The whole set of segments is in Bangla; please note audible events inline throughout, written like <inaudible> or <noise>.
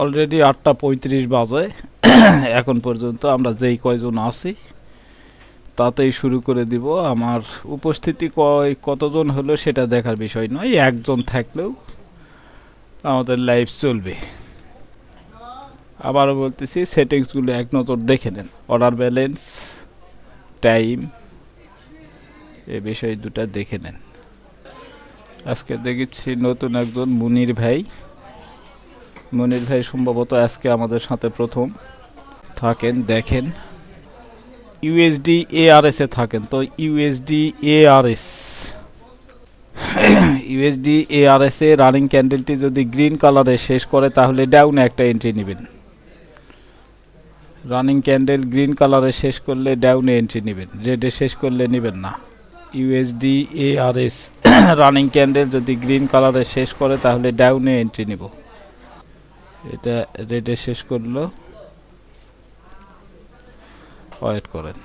অলরেডি আটটা পঁয়ত্রিশ বাজে। এখন পর্যন্ত আমরা যেই কয়জন আছি, তাতেই শুরু করে দিব। আমার উপস্থিতি কয়, কতজন হলো সেটা দেখার বিষয় নয়, একজন থাকলেও আমাদের লাইফ চলবে। আবারও বলতেছি, সেটিংসগুলো এক নজর দেখে নেন। অর্ডার ব্যালেন্স টাইম এ বিষয় দুটা দেখে নেন। আজকে দেখেছি নতুন একজন মুনির ভাই। মনির ভাই সম্ভবত আজকে আমাদের সাথে প্রথম। থাকেন, দেখেন। ইউএসডি এআরএস এ থাকেন, তো ইউএসডি এআরএস ইউএসডি এআরএস এ রানিং ক্যান্ডেলটি যদি গ্রিন কালারে শেষ করে, তাহলে ডাউনে একটা এন্ট্রি নেবেন। রানিং ক্যান্ডেল গ্রিন কালারে শেষ করলে ডাউনে এন্ট্রি নেবেন রেডে শেষ করলে নেবেন না। ইউএসডি এআরএস রানিং ক্যান্ডেল যদি গ্রিন কালারে শেষ করে, তাহলে ডাউনে এন্ট্রি নিব। এটা রেডে শেষ করল। ওয়েট করেন।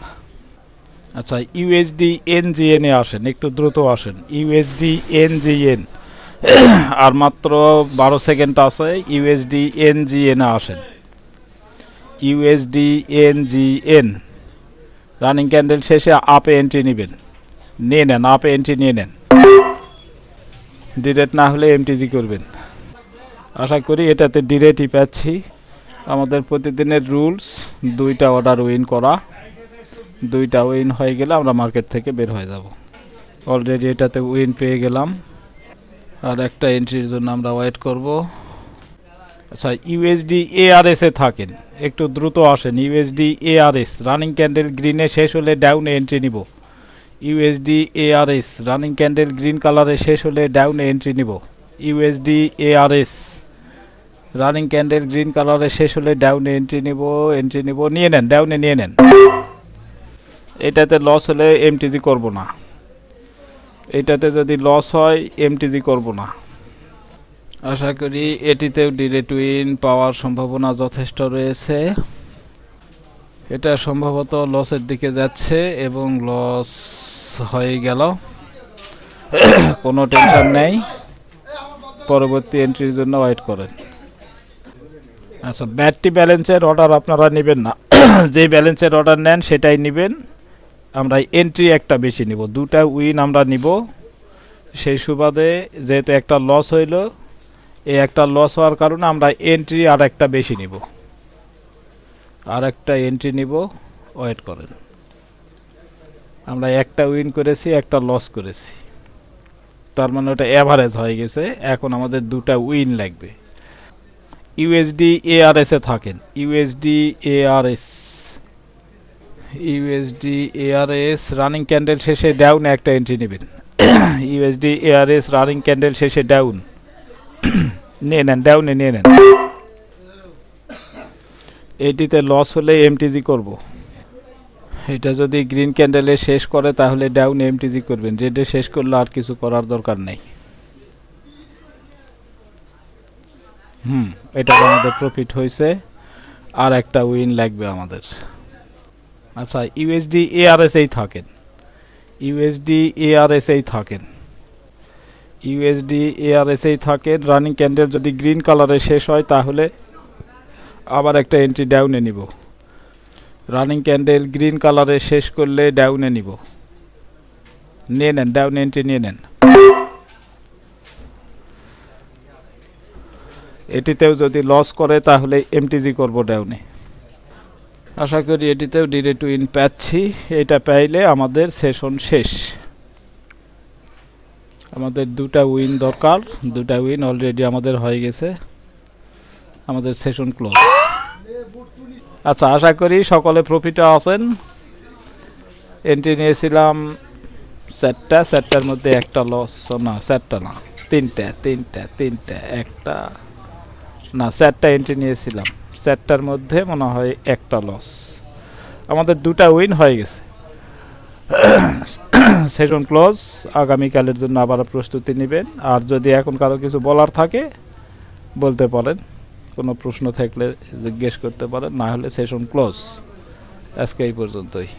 আচ্ছা ইউএসডি এনজিএন আসেন, একটু দ্রুত আসেন। ইউএসডি এনজিএন <coughs> আর মাত্র বারো সেকেন্ড আছে ইউএসডি এনজিএন আসেন। ইউএসডি এনজিএন রানিং ক্যান্ডেল শেষে আপে এন্ট্রি নেবেন। নিয়ে নেন আপে এন্ট্রি নিয়ে নেন। ডিরেক্ট না হলে এমটিজি করবেন। আশা করি এটাতে ডিরেক্টই পাচ্ছি। আমাদের প্রতিদিনের রুলস দুইটা অর্ডার উইন করা। দুইটা উইন হয়ে গেলে আমরা মার্কেট থেকে বের হয়ে যাব। অলরেডি এটাতে উইন পেয়ে গেলাম। আর একটা এন্ট্রির জন্য আমরা ওয়েট করব। আচ্ছা ইউএসডি এআরএস থাকেন। একটু দ্রুত আসেন। ইউএসডি এআরএস রানিং ক্যান্ডেল গ্রিনে শেষ হলে ডাউনে এন্ট্রি নিব। USD ARS running candle green কালারে শেষ হলে ডাউনে এন্ট্রি নিব। USD ARS running candle green কালারে শেষ হলে ডাউনে এন্ট্রি নিব এন্ট্রি নিব, নিয়ে নেন ডাউনে নিয়ে নেন। এটাতে লস হলে এমটিজি করব না। এটাতে যদি লস হয় এমটিজি করব না। আশা করি এটিতেও ডিরেক্ট উইন পাওয়ার সম্ভাবনা যথেষ্ট রয়েছে। এটা সম্ভবত লসের দিকে যাচ্ছে এবং লস হয়ে গেল। কোনো টেনশন নেই। পরবর্তী এন্ট্রির জন্য ওয়েট করেন। আচ্ছা ব্যাটটি ব্যালেন্সের অর্ডার আপনারা নেবেন না। যে ব্যালেন্সের অর্ডার নেন, সেটাই নেবেন। আমরা এন্ট্রি একটা বেশি নিব। দুটা উইন আমরা নিব। সেই সুবাদে যেহেতু একটা লস হইল, এই একটা লস হওয়ার কারণে আমরা এন্ট্রি আর একটা বেশি নিব। আর একটা এন্ট্রি নিব। ওয়েট করেন। আমরা একটা উইন করেছি, একটা লস করেছি। তার মানে ওটা অ্যাভারেজ হয়ে গেছে। এখন আমাদের দুটা উইন লাগবে। ইউএসডি এআরএস এ থাকেন। USD ARS USD ARS running candle শেষে ডাউনে একটা এন্ট্রি নেবেন। ইউএসডি এআরএস রানিং ক্যান্ডেল শেষে ডাউন <coughs> নিয়ে নেন ডাউনে নিয়ে নেন। এটিতে লস হলে এমটিজি করব। এটা যদি গ্রিন ক্যান্ডেলে শেষ করে তাহলে ডাউন এমটিজি করবেন। রেডে শেষ করলে আর কিছু করার দরকার নেই। হুম এটা আমাদের প্রফিট হয়েছে আর একটা উইন লাগবে আমাদের। আচ্ছা ইউএসডি এআরএস এই থাকেন। ইউএসডি এআরএস এই থাকেন। ইউএসডি এআরএস এই থাকেন রানিং ক্যান্ডেল যদি গ্রিন কালারে শেষ হয়, তাহলে আবার একটা এন্ট্রি ডাউনে নিব। রানিং ক্যান্ডেল গ্রিন কালারে শেষ করলে ডাউনে নিব। নিয়ে নেন ডাউন এন্ট্রি নিয়ে নেন। এটিতেও যদি লস করে, তাহলে এমটিজি করব ডাউনে আশা করি এটিতেও ডিরেক্ট উইন পাচ্ছি। এটা পাইলে আমাদের সেশন শেষ। আমাদের দুটা উইন দরকার। দুটা উইন অলরেডি আমাদের হয়ে গেছে। আমাদের সেশন ক্লোজ আচ্ছা আশা করি সকলে প্রফিটে আছেন। এন্ট্রি নিয়েছিলাম চারটা। চারটার মধ্যে একটা লস না, চারটা না। তিনটা তিনটা তিনটা, একটা। না চারটা এন্ট্রি নিয়েছিলাম। চারটার মধ্যে মনে হয় একটা লস আমাদের দুটা উইন হয়ে গেছে। সেশন ক্লোজ আগামীকালের জন্য আবার প্রস্তুতি নেবেন। আর যদি এখন কারও কিছু বলার থাকে, বলতে পারেন। কোনো প্রশ্ন থাকলে জিজ্ঞেস করতে পারেন, না হলে সেশন ক্লোজ আজকে এই পর্যন্তই।